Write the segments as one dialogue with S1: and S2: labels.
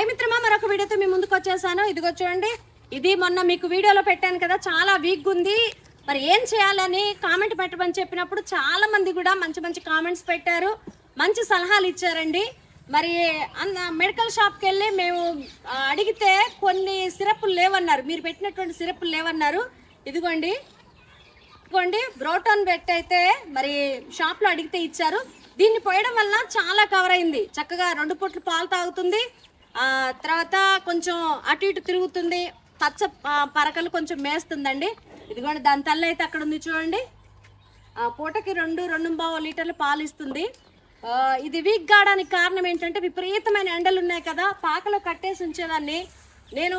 S1: Hi మిత్రమా మరొక వీడియోతో మీ ముందుకు వచ్చేసాను. ఇదిగో చూడండి ఇది మొన్న మీకు వీడియోలో పెట్టాను కదా చాలా వీక్ ఉంది. మరి ఏం చేయాలని కామెంట్ పెట్టమని చెప్పినప్పుడు చాలా మంది కూడా మంచి మంచి కామెంట్స్ పెట్టారు. మంచి సలహాలు ఇచ్చారండి. మరి అన్న మెడికల్ షాప్కి వెళ్ళి మేము అడిగితే కొన్ని సిరప్లు లేవన్నారు. మీరు పెట్టినటువంటి సిరప్లు లేవన్నారు. ఇదిగోండి ఇదిగోండి బ్రోటాన్ బెట్ అయితే మరి షాప్లో అడిగితే ఇచ్చారు. దీన్ని పోయడం వల్ల చాలా కవర్ అయింది. చక్కగా రెండు పొట్లు పాలు తాగుతుంది. తర్వాత కొంచెం అటు ఇటు తిరుగుతుంది. పచ్చ పరకలు కొంచెం మేస్తుందండి. ఇదిగోండి దాని తల్లి అయితే అక్కడ ఉంది చూడండి. పూటకి రెండు రెండు బావ లీటర్లు పాలు ఇస్తుంది. ఇది వీక్ కావడానికి కారణం ఏంటంటే విపరీతమైన ఎండలు ఉన్నాయి కదా పాకలో కట్టేసి ఉంచేదాన్ని. నేను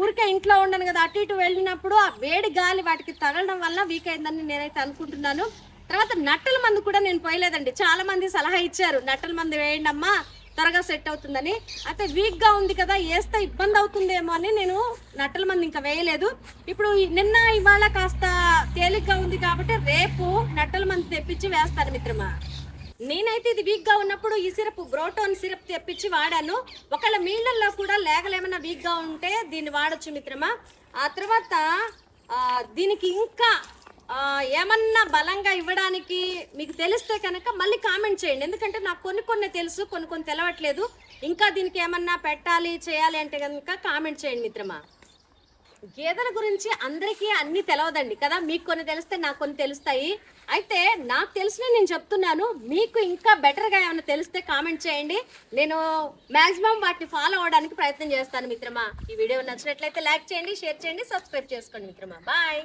S1: ఊరికే ఇంట్లో ఉండను కదా అటు ఇటు వెళ్ళినప్పుడు ఆ వేడి గాలి వాటికి తగలడం వల్ల వీక్ అయిందని నేనైతే అనుకుంటున్నాను. తర్వాత నట్టల మందు కూడా నేను పోయలేదండి. చాలా మంది సలహా ఇచ్చారు నట్టల మందు వేయండి అమ్మా త్వరగా సెట్ అవుతుందని. అయితే వీక్గా ఉంది కదా వేస్తే ఇబ్బంది అవుతుందేమో అని నేను నట్టల మంది ఇంకా వేయలేదు. ఇప్పుడు నిన్న ఇవాళ కాస్త తేలిగ్గా ఉంది కాబట్టి రేపు నట్టల మంది తెప్పించి వేస్తాను మిత్రమా. నేనైతే ఇది వీక్గా ఉన్నప్పుడు ఈ సిరప్ బ్రోటోన్ సిరప్ తెప్పించి వాడాను. ఒకవేళ మీళ్ళల్లో కూడా లేగలేమన్నా వీక్గా ఉంటే దీన్ని వాడొచ్చు మిత్రమా. ఆ తర్వాత దీనికి ఇంకా ఏమన్నా బలంగా ఇవ్వడానికి మీకు తెలిస్తే కనుక మళ్ళీ కామెంట్ చేయండి. ఎందుకంటే నాకు కొన్ని కొన్ని తెలుసు కొన్ని కొన్ని తెలవట్లేదు. ఇంకా దీనికి ఏమన్నా పెట్టాలి చేయాలి అంటే కనుక కామెంట్ చేయండి మిత్రమా. గేదెల గురించి అందరికీ అన్నీ తెలవదండి కదా. మీకు కొన్ని తెలిస్తే నాకు కొన్ని తెలుస్తాయి. అయితే నాకు తెలిసిన నేను చెప్తున్నాను. మీకు ఇంకా బెటర్గా ఏమైనా తెలిస్తే కామెంట్ చేయండి. నేను మాక్సిమం వాటిని ఫాలో అవడానికి ప్రయత్నం చేస్తాను మిత్రమా. ఈ వీడియో నచ్చినట్లయితే లైక్ చేయండి షేర్ చేయండి సబ్స్క్రైబ్ చేసుకోండి మిత్రమా. బాయ్